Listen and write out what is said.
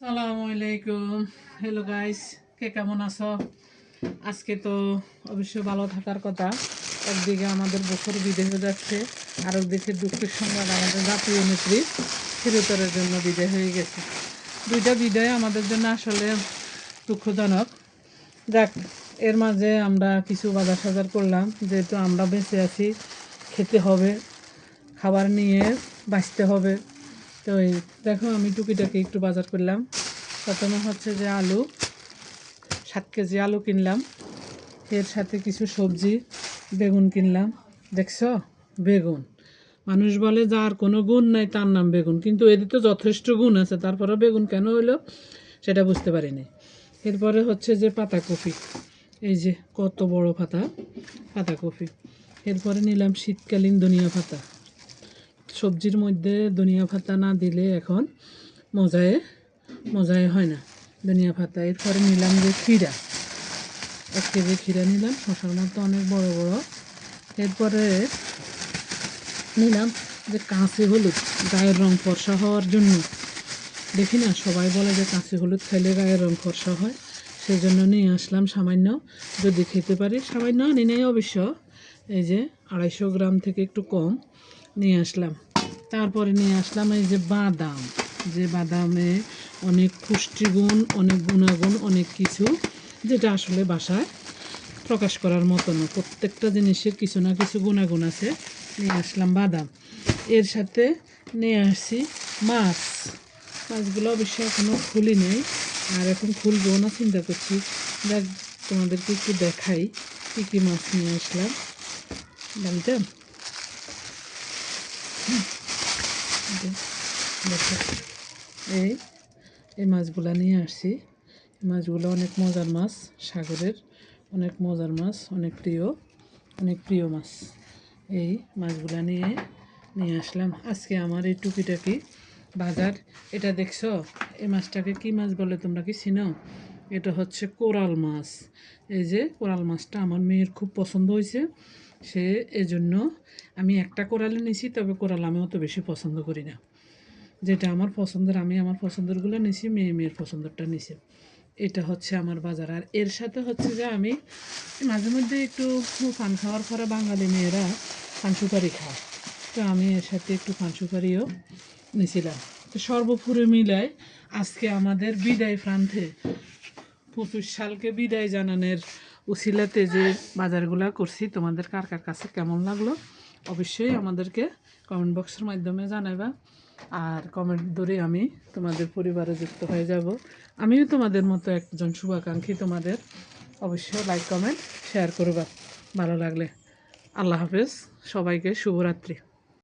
সালামু আলাইকুম। Hello guys কে কেমন আছো? আজকে তো অবশ্যই ভালো থাকার কথা। একদিকে আমাদের বছর বিদেশে যাচ্ছে আর একদিকে দুঃখের সংবাদ আমাদের জাতীয় নেত্রী ফেরতরের জন্য বিদায় হয়ে গেছে। দুইটা বিদায় আমাদের জন্য আসলে দুঃখজনক। যাক, এর মাঝে আমরা কিছু বাজার সাজার করলাম, যেহেতু আমরা বেঁচে আছি, খেতে হবে, খাবার নিয়ে বাঁচতে হবে। তো এই দেখো আমি টুকিটাকি একটু বাজার করলাম। প্রথমে হচ্ছে যে আলু, সাত কেজি আলু কিনলাম। এর সাথে কিছু সবজি, বেগুন কিনলাম। দেখছ? বেগুন। মানুষ বলে যার কোনো গুণ নাই, তার নাম বেগুন। কিন্তু এদের তো যথেষ্ট গুণ আছে তারপরে বেগুন কেন হইল সেটা বুঝতে পারিনি। এরপরে হচ্ছে যে পাতাকপি। এই যে কত বড় পাতা, পাতাকপি। এরপরে নিলাম শীতকালীন ধনিয়া পাতা। সবজির মধ্যে ধনিয়া পাতা না দিলে এখন মজায় মজায় হয় না। ধনিয়া পাতা, এরপরে নিলাম যে ক্ষীরা। এক কেজি ক্ষীরা নিলাম শশার মতো অনেক বড় বড়। এরপরে নিলাম যে কাঁচি হলুদ, গায়ের রং ফর্সা হওয়ার জন্য। দেখি না, সবাই বলে যে কাঁচি হলুদ খাইলে গায়ের রং ফর্সা হয় সেই জন্য নিয়ে আসলাম সামান্য। যদি খেতে পারি, সামান্য আনি নাই অবশ্য। এই যে আড়াইশো গ্রাম থেকে একটু কম নিয়ে আসলাম। তারপরে নিয়ে আসলাম এই যে বাদাম। যে বাদামে অনেক পুষ্টিগুণ, অনেক গুণাগুণ, অনেক কিছু যেটা আসলে বাসায় প্রকাশ করার মতো না। প্রত্যেকটা জিনিসের কিছু না কিছু গুণাগুণ আছে। নিয়ে আসলাম বাদাম। এর সাথে নিয়ে আসছি মাছ। মাছগুলো অবশ্যই এখনও খুলি নেই। আর এখন খুলবো না, চিন্তা করছি। দেখ তোমাদেরকে একটু দেখাই কী কী মাছ নিয়ে আসলাম। জানতে? দেখো। এই এই মাছগুলা নিয়ে আসছি। এই মাছগুলো অনেক মজার মাছ, সাগরের অনেক মজার মাছ, অনেক প্রিয় অনেক প্রিয় মাছ। এই মাছগুলা নিয়ে নিয়ে আসলাম। আজকে আমার এই টুকিটাকি বাজার, এটা দেখছ? এই মাছটাকে কি মাছ বলে তোমরা কি চিনো? এটা হচ্ছে কোরাল মাছ। এই যে কোরাল মাছটা আমার মেয়ের খুব পছন্দ হয়েছে। সে এজন্য আমি একটা কোরালে নিছি, তবে কোরাল আমি অত বেশি পছন্দ করি না। যেটা আমার পছন্দের, আমি আমার পছন্দেরগুলো নিছি, মেয়ে মেয়ের পছন্দেরটা নিছি। এটা হচ্ছে আমার বাজার। আর এর সাথে হচ্ছে যে আমি মাঝে মধ্যে একটু পান খাওয়ার পরে বাঙালি মেয়েরা পান সুপারি খায়। তো আমি এর সাথে একটু পান সুপারিও নিয়েছিলাম তো সর্বপুরে মিলায় আজকে আমাদের বিদায় প্রান্তে পঁচিশ সালকে বিদায় জানানোর উসিলাতে যে বাজারগুলো করছি, তোমাদের কার কার কাছে কেমন লাগল অবশ্যই আমাদেরকে কমেন্ট বক্সের মাধ্যমে জানাবা আর কমেন্ট ধরে আমি তোমাদের পরিবারে যুক্ত হয়ে যাব। আমিও তোমাদের মতো একজন শুভাকাঙ্ক্ষী তোমাদের। অবশ্যই লাইক কমেন্ট শেয়ার করবা। ভালো লাগলে। আল্লাহ হাফেজ। সবাইকে শুভরাত্রি।